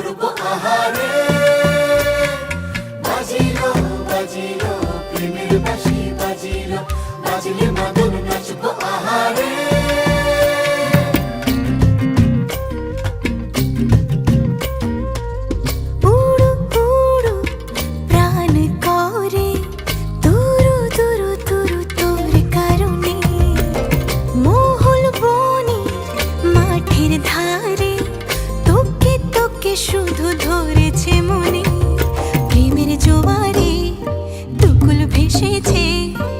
Portable. 剧情。